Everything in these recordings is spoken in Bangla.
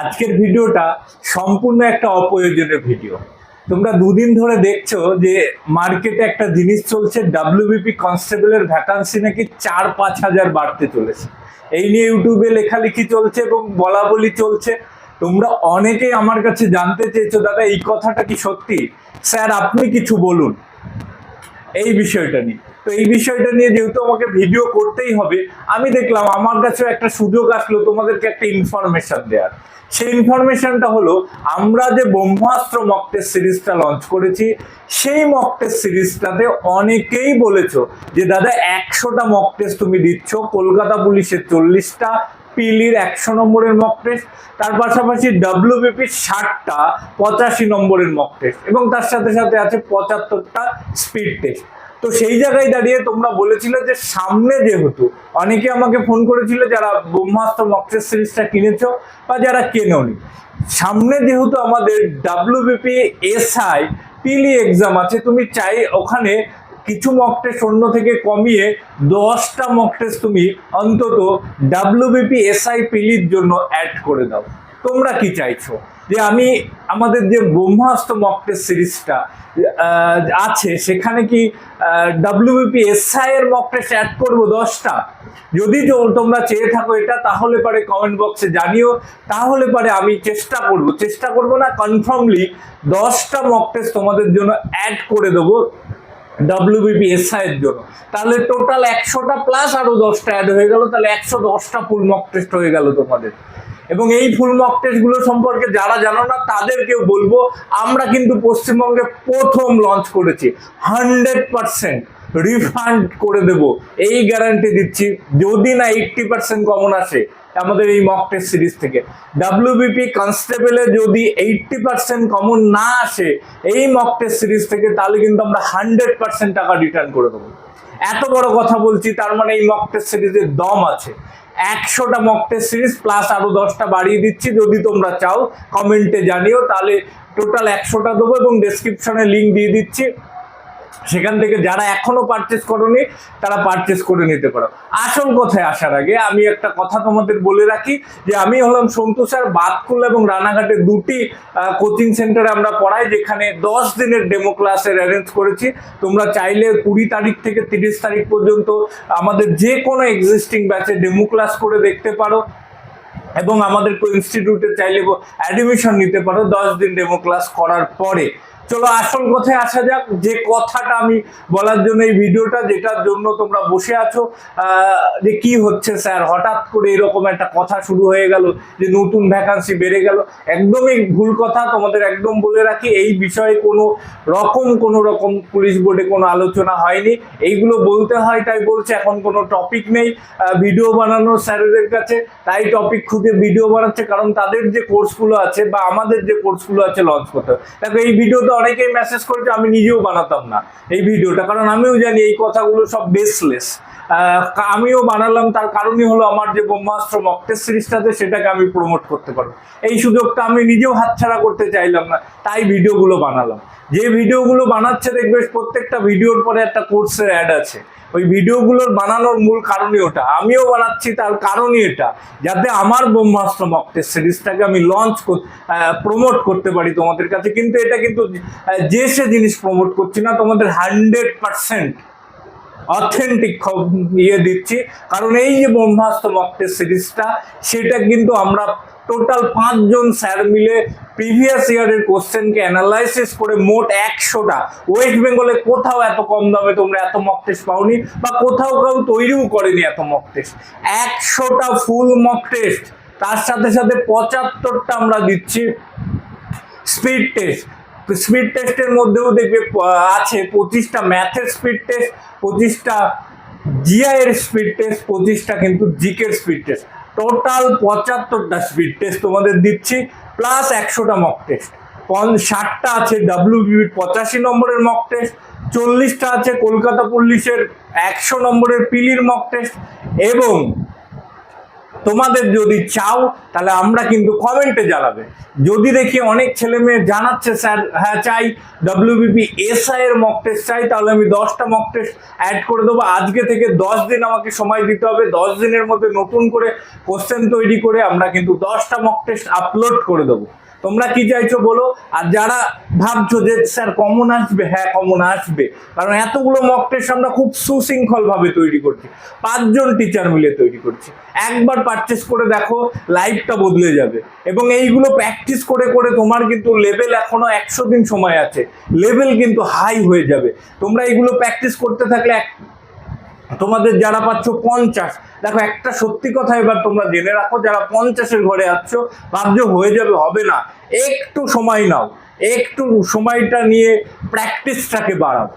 আজকের ভিডিওটা সম্পূর্ণ একটা অপ্রয়োজনীয় ভিডিও। তোমরা দুদিন ধরে দেখছ যে মার্কেটে একটা জিনিস চলছে ডাব্লিউবিপি কনস্টেবলের ভ্যাকান্সি নাকি চার পাঁচ হাজার বাড়তে চলেছে। এই নিয়ে ইউটিউবে লেখালেখি চলছে এবং বলা বলি চলছে। তোমরা অনেকেই আমার কাছে জানতে চেয়েছো, দাদা, এই কথাটা কি সত্যি? স্যার, আপনি কিছু বলুন। এই বিষয়টা নিয়ে। তো এই বিষয়টা নিয়ে যেহেতু আমাকে ভিডিও করতেই হবে, আমি দেখলাম আমার কাছেও একটা সুযোগ আসলো তোমাদেরকে একটা ইনফরমেশন দেওয়ার সেই ইনফরমেশনটা হলো, আমরা যে ব্রহ্মাস্ত্র মক সিরিজটা লঞ্চ করেছি, সেই মক সিরিজটাতে অনেকেই বলেছ যে, দাদা, একশোটা মক তুমি দিচ্ছ, কলকাতা পুলিশের চল্লিশটা, পিলির একশো নম্বরের মক টেস্ট তার পাশাপাশি ডাব্লিউবিপির ষাটটা, পঁচাশি নম্বরের মক টেস্ট এবং তার সাথে সাথে আছে পঁচাত্তরটা স্পিড টেস্ট তো সেই জায়গায় দাঁড়িয়ে তোমরা বলেছিলে যে সামনে যেহেতু, অনেকে আমাকে ফোন করেছিল যারা ব্রহ্মাস্ত্র মক টেস্ট সিরিজটা কিনেছো বা যারা কেননি। সামনে যেহেতু আমাদের ডাব্লিউবিপি এসআই পিলি এক্সাম আছে, তুমি চাই ওখানে কিছু মক টেস্ট অন্য থেকে কমিয়ে দশটা মক টেস্ট তুমি অন্তত ডাব্লিউবিপি এসআই পিলির জন্য অ্যাড করে দাও। তোমরা কি চাইছো? যে আমি আমাদের যে ব্রহ্মাস্ত্র মক টেস্ট সিরিজটা আছে, সেখানে কি ডাব্লিউবিপি এসআই এর মক টেস্ট অ্যাড করব দশটা? যদি তোমরা চেয়ে থাকো এটা, তাহলে পারে কমেন্ট বক্সে জানিও, তাহলে পারে আমি চেষ্টা করব। চেষ্টা করব না কনফার্মলি দশটা মক টেস্ট তোমাদের জন্য অ্যাড করে দেবো ডাব্লিউবিপি এর জন্য। তাহলে টোটাল একশোটা প্লাস আরও দশটা অ্যাড হয়ে গেল, তাহলে একশো দশটা ফুল মক টেস্ট হয়ে গেল তোমাদের। এবং এই ফুল মক সম্পর্কে যারা জানো না, তাদেরকেও বলব, আমরা কিন্তু পশ্চিমবঙ্গে প্রথম লঞ্চ করেছি। হান্ড্রেড পার্সেন্ট রিফান্ড করে দেব। এই গ্যারান্টি দিচ্ছি, যদি না এইটটি পার্সেন্ট কমন আসে আমাদের এই মক টেস্ট সিরিজ থেকে। ডাব্লিউবিপি কনস্টেবলে যদি এইটটি পার্সেন্ট কমন না আসে, এই মক টেস্ট সিরিজ থেকে, তাহলে কিন্তু আমরা হান্ড্রেড পার্সেন্ট টাকা রিটার্ন করে দেবো। এত বড় কথা বলছি, তার মানে এই মক সিরিজের দম আছে। একশোটা মক সিরিজ প্লাস আরও দশটা বাড়িয়ে দিচ্ছি, যদি তোমরা চাও কমেন্টে জানিও, তাহলে টোটাল একশোটা দেবো এবং ডেসক্রিপশনে লিঙ্ক দিয়ে দিচ্ছি। সেখান থেকে যারা এখনও পারচেস করনি, তারা পারচেস করে নিতে পারো। আসল কথায় আসার আগে আমি একটা কথা তোমাদের বলে রাখি যে আমি হলাম সন্তু স্যার, বাতকুল এবং রানাঘাটে দুটি কোচিং সেন্টারে আমরা পড়াই, যেখানে দশ দিনের ডেমো ক্লাসের অ্যারেঞ্জ করেছি। তোমরা চাইলে কুড়ি তারিখ থেকে তিরিশ তারিখ পর্যন্ত আমাদের যে কোনো এক্সিস্টিং ব্যাচে ডেমো ক্লাস করে দেখতে পারো। এবং আমাদের ইনস্টিটিউটে চাইলে অ্যাডমিশন নিতে পারো। দশ দিন ডেমো ক্লাস করার পরে। চলো আসল কথায় আসা যাক, যে কথাটা আমি বলার জন্য এই ভিডিওটা, যেটার জন্য তোমরা বসে আছো যে কি হচ্ছে স্যার? হঠাৎ করে এরকম একটা কথা শুরু হয়ে গেল, যে নতুন ভ্যাকান্সি বেড়ে গেল। একদমই ভুল কথা, তোমাদের একদম বলে রাখি, এই বিষয়ে কোনো রকম কোনো রকম পুলিশ বোর্ডে কোনো আলোচনা হয়নি। এইগুলো বলতে হয়, তাই বলছে, এখন কোনো টপিক নেই। ভিডিও বানানো স্যারেদের কাছে, তাই টপিক খুঁজে ভিডিও বানাচ্ছে, কারণ তাদের যে কোর্সগুলো আছে বা আমাদের যে কোর্সগুলো আছে লঞ্চ করতে দেখো, এই ভিডিওতে অনেকেই মেসেজ করেছে আমি নিজেও বানাতাম না এই ভিডিওটা। কারণ আমিও জানি এই কথাগুলো সব বেসলেস আমিও বানালাম, তার কারণই হলো আমার যে ব্রহ্মাস্ত্র মকটেস সিরিজটাতে সেটাকে আমি প্রমোট করতে পারব। এই সুযোগটা আমি নিজেও হাতছাড়া করতে চাইলাম না, তাই ভিডিওগুলো বানালাম। যে ভিডিওগুলো বানাচ্ছে, দেখবে প্রত্যেকটা ভিডিওর পরে একটা কোর্সের অ্যাড আছে। ওই ভিডিওগুলোর বানানোর মূল কারণই ওটা। আমিও বানাচ্ছি, তার কারণই এটা। যাতে আমার ব্রহ্মাস্ত্র মকটেস সিরিজটাকে আমি লঞ্চ প্রমোট করতে পারি তোমাদের কাছে। কিন্তু এটা কিন্তু যে সে জিনিস প্রমোট করছি না, তোমাদের হান্ড্রেড পার্সেন্ট অথেন্টিক ইয়ে দিচ্ছি। কারণ এই যে ব্রহ্মাস্ত্র মক্টের সিরিজটা সেটা কিন্তু আমরা টোটাল পাঁচজন স্যার মিলে প্রিভিয়াস ইয়ারের কোশ্চেনকে অ্যানালাইসিস করে মোট একশোটা। ওয়েস্ট বেঙ্গলে কোথাও এত কম দামে তোমরা এত মক টেস্ট পাওনি বা কোথাও কেউ তৈরিও করেনি এত মক টেস্ট একশোটা ফুল মক টেস্ট তার সাথে সাথে পঁচাত্তরটা আমরা দিচ্ছি স্পিড টেস্ট স্পিড টেস্টের মধ্যেও দেখবে আছে পঁচিশটা ম্যাথের স্পিড টেস্ট পঁচিশটা জিআই এর স্পিড টেস্ট পঁচিশটা কিন্তু জিকের স্পিড টেস্ট টোটাল পঁচাত্তরটা স্পিড টেস্ট তোমাদের দিচ্ছি প্লাস একশোটা মক টেস্ট ষাটটা আছে ডাব্লিউবির পঁচাশি নম্বরের মক টেস্ট চল্লিশটা আছে কলকাতা পুলিশের একশো নম্বরের পিলির মক টেস্ট এবং তোমাদের যদি চাও, তাহলে আমরা কিন্তু কমেন্টে জানাবে। যদি দেখি অনেক ছেলে মেয়ে জানাচ্ছে, স্যার হ্যাঁ চাই। ডাব্লিউবিপি এসআই এর মক টেস্ট চাই, তাহলে আমি দশটা মক টেস্ট অ্যাড করে দেবো। আজকে থেকে দশ দিন আমাকে সময় দিতে হবে। দশ দিনের মধ্যে নতুন করে কোশ্চেন তৈরি করে আমরা কিন্তু দশটা মক টেস্ট আপলোড করে দেবো। তোমরা কি চাইছো বলো? আর যারা ভাবছ যে, স্যার, কমন আসবে? হ্যাঁ কমন আসবে। কারণ এতগুলো মক আমরা খুব সুশৃঙ্খল ভাবে তৈরি করছি। পাঁচজন টিচার মিলে তৈরি করছি। একবার পারচেস করে দেখো লাইফটা বদলে যাবে। এবং এইগুলো প্র্যাকটিস করে করে তোমার কিন্তু লেভেল এখনও একশো দিন সময় আছে। লেভেল কিন্তু হাই হয়ে যাবে। তোমরা এইগুলো প্র্যাকটিস করতে থাকলে তোমাদের যারা পাচ্ছ পঞ্চাশ, দেখো একটা সত্যি কথা এবার তোমরা জেনে রাখো, যারা পঞ্চাশের ঘরে আছো রাজ্য হয়ে যাবে, হবে না। একটু সময় নাও, একটু সময়টা নিয়ে প্র্যাকটিসটাকে বাড়াও।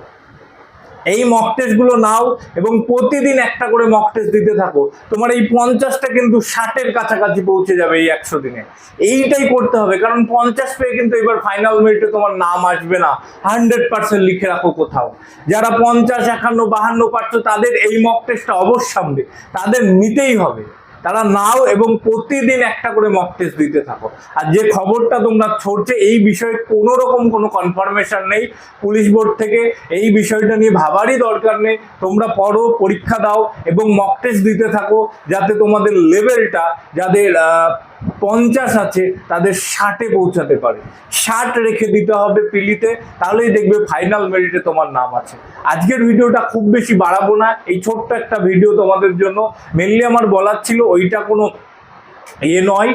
এই মক টেস্টগুলো নাও এবং প্রতিদিন একটা করে মক টেস্ট দিতে থাকো। তোমার এই পঞ্চাশটা কিন্তু ষাটের কাছাকাছি পৌঁছে যাবে এই একশো দিনে। এইটাই করতে হবে, কারণ পঞ্চাশ পেয়ে কিন্তু এবার ফাইনাল মেরিটে তোমার নাম আসবে না। হান্ড্রেড পার্সেন্ট লিখে রাখো কোথাও। যারা পঞ্চাশ, একান্ন, বাহান্ন পারছ, তাদের এই মক টেস্টটা অবশ্যম্বে তাদের নিতেই হবে। তারা নাও এবং প্রতিদিন একটা করে মক টেস্ট দিতে থাকো। আর যে খবরটা তোমরা ছড়ছে, এই বিষয়ে কোনো রকম কোনো কনফার্মেশন নেই। পুলিশ বোর্ড থেকে এই বিষয়টা নিয়ে ভাবারই দরকার নেই। তোমরা পড়ো, পরীক্ষা দাও এবং মক টেস্ট দিতে থাকো, যাতে তোমাদের লেভেলটা যাদের পঞ্চাশ আছে, তাদের ষাটে পৌঁছাতে পারে। ষাট রেখে দিতে হবে পিলিতে, তাহলেই দেখবে ফাইনাল মেরিটে তোমার নাম আছে। আজকের ভিডিওটা খুব বেশি বাড়াবো না, এই ছোট্ট একটা ভিডিও তোমাদের জন্য। মেনলি আমার বলার ছিল, ওইটা কোনো ইয়ে নয়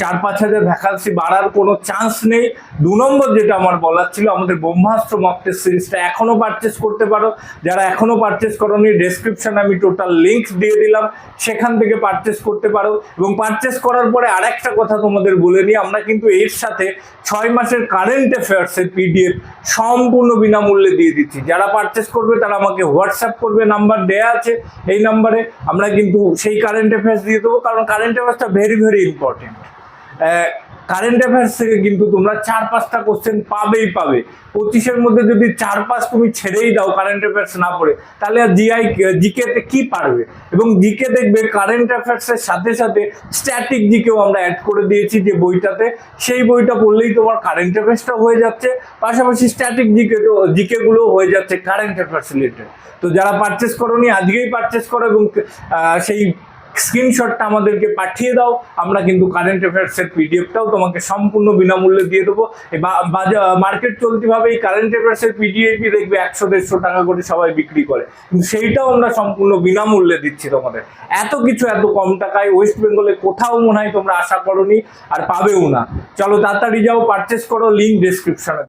চার পাঁচ হাজার ভ্যাকান্সি বাড়ার কোনো চান্স নেই। দু নম্বর যেটা আমার বলার ছিল, আমাদের ব্রহ্মাস্ত্র মক টেস্ট সিরিজটা এখনও পারচেস করতে পারো। যারা এখনও পারচেস করোনি ডেসক্রিপশনে আমি টোটাল লিঙ্ক দিয়ে দিলাম। সেখান থেকে পারচেস করতে পারো। এবং পারচেস করার পরে আরেকটা কথা তোমাদের বলে নিই, আমরা কিন্তু এর সাথে ছয় মাসের কারেন্ট অ্যাফেয়ার্সের পিডিএফ সম্পূর্ণ বিনামূল্যে দিয়ে দিচ্ছি। যারা পারচেস করবে, তারা আমাকে হোয়াটসঅ্যাপ করবে নাম্বার দেয়া আছে এই নাম্বারে আমরা কিন্তু সেই কারেন্ট অ্যাফেয়ার্স দিয়ে দেবো। কারণ current অ্যাফেয়ার্সটা very very important current affairs থেকে কিন্তু তোমরা চার পাঁচটা কোশ্চেন পাবেই পাবে। পঁচিশের মধ্যে যদি চার পাঁচ তুমি ছেড়েই দাও কারেন্ট অ্যাফেয়ার্স না পড়ে, তাহলে আর জিআই জিকেতে কি পারবে? এবং জিকে দেখবে কারেন্ট অ্যাফেয়ার্সের সাথে সাথে স্ট্যাটিক জিকেও আমরা অ্যাড করে দিয়েছি যে বইটাতে। সেই বইটা পড়লেই তোমার কারেন্ট অ্যাফেয়ার্সটা হয়ে যাচ্ছে, পাশাপাশি স্ট্যাটিক জিকে জিকে গুলো হয়ে যাচ্ছে কারেন্ট অ্যাফেয়ার্স রিলেটেড তো যারা পারচেস করোনি, আজকেই পারচেস করো এবং সেই স্ক্রিনশটটা আমাদেরকে পাঠিয়ে দাও। আমরা কিন্তু কারেন্ট অ্যাফেয়ার্সের পিডিএফটাও তোমাকে সম্পূর্ণ বিনামূল্যে দিয়ে দেবো। মার্কেট চলতিভাবে এই কারেন্ট অ্যাফেয়ার্সের পিডিএফই দেখবে একশো, দেড়শো টাকা করে সবাই বিক্রি করে। কিন্তু সেইটাও আমরা সম্পূর্ণ বিনামূল্যে দিচ্ছি তোমাদের। এত কিছু এত কম টাকায় ওয়েস্ট বেঙ্গলে কোথাও মনে হয় তোমরা আশা করনি আর পাবেও না। চলো তাড়াতাড়ি যাও পারচেস করো লিঙ্ক ডেসক্রিপশনে